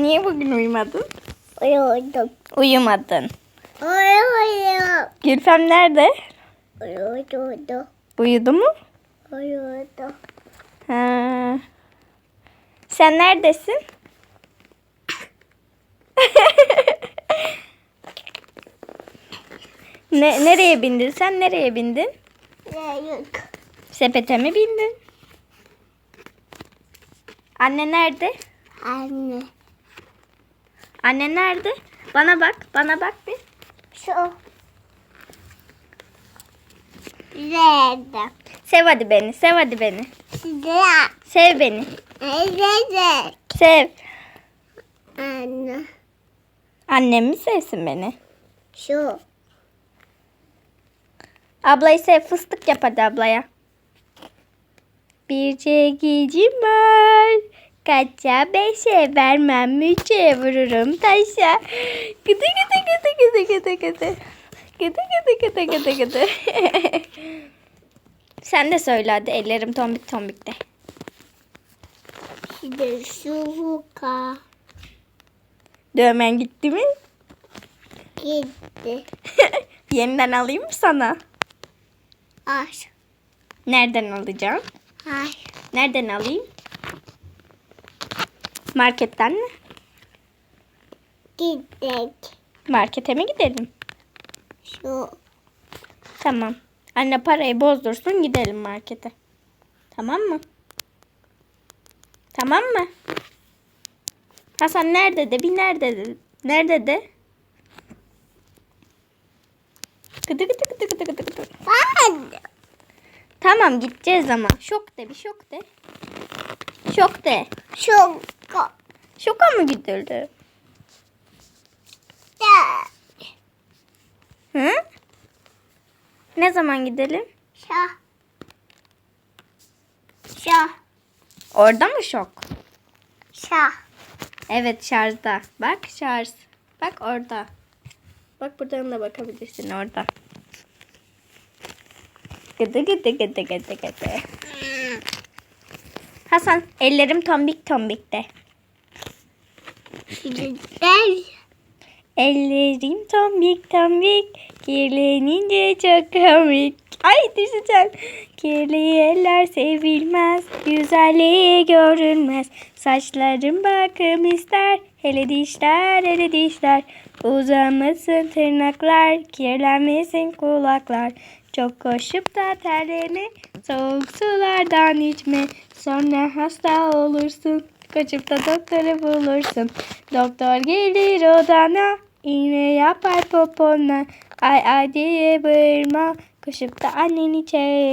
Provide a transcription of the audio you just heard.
Niye bugün uyumadın? Uyudum. Uyumadın. Uyudum. Gülfem nerede? Uyudum. Uyudu mu? Uyudum. Ha. Sen neredesin? ne, nereye bindin sen? Nereye bindin? Yok. Sepete mi bindin? Anne nerede? Anne. Anne nerede? Bana bak, bana bak bir. Şu. Nerede? Sev hadi beni, sev hadi beni. Size. Sev beni. Nerede? Sev. Anne. Annem mi sevsin beni? Şu. Ablayı sev, fıstık yap hadi ablaya. Bir çekicim var. Kaça beşe vermem üçe vururum taşa. Gıdı gıdı gıdı gıdı gıdı gıdı. Gıdı gıdı gıdı gıdı gıdı. Sen de söyle hadi ellerim tombik tombik de. Şimdi şu vuka. Dövmen gitti mi? Gitti. Yeniden alayım mı sana? Aş. Nereden alacağım? Ay. Nereden alayım? Marketten mi? Gittik. Markete mi gidelim? Şu. Tamam. Anne parayı bozdursun gidelim markete. Tamam mı? Tamam mı? Hasan nerede de bir nerede de. Nerede de? Gıdı gıdı gıdı gıdı gıdı gıdı. Tamam gideceğiz ama. Şok de bir şok de. Şok de. Şu. Şoka mı gidildi? Hı? Ne zaman gidelim? Şa. Şa. Orada mı şok? Şa. Evet şarjda. Bak şarj. Bak orada. Bak buradan da bakabilirsin orada. Gıdı gıdı gıdı gıdı gıdı. Hasan ellerim tombik tombik de. Ellerim tombik tombik. Kirlenince çok komik. Ay düşeceğim. Kirli eller sevilmez. Güzelliği görünmez. Saçlarım bakım ister. Hele dişler hele dişler. Uzamasın tırnaklar. Kirlenmesin kulaklar. Çok koşup da terleme. Soğuk sulardan içme. Sonra hasta olursun. Kaçıp da doktoru bulursun. Doktor gelir odana. iğne yapar popona. Ay ay diye bağırma. Koşup da anneni çağır.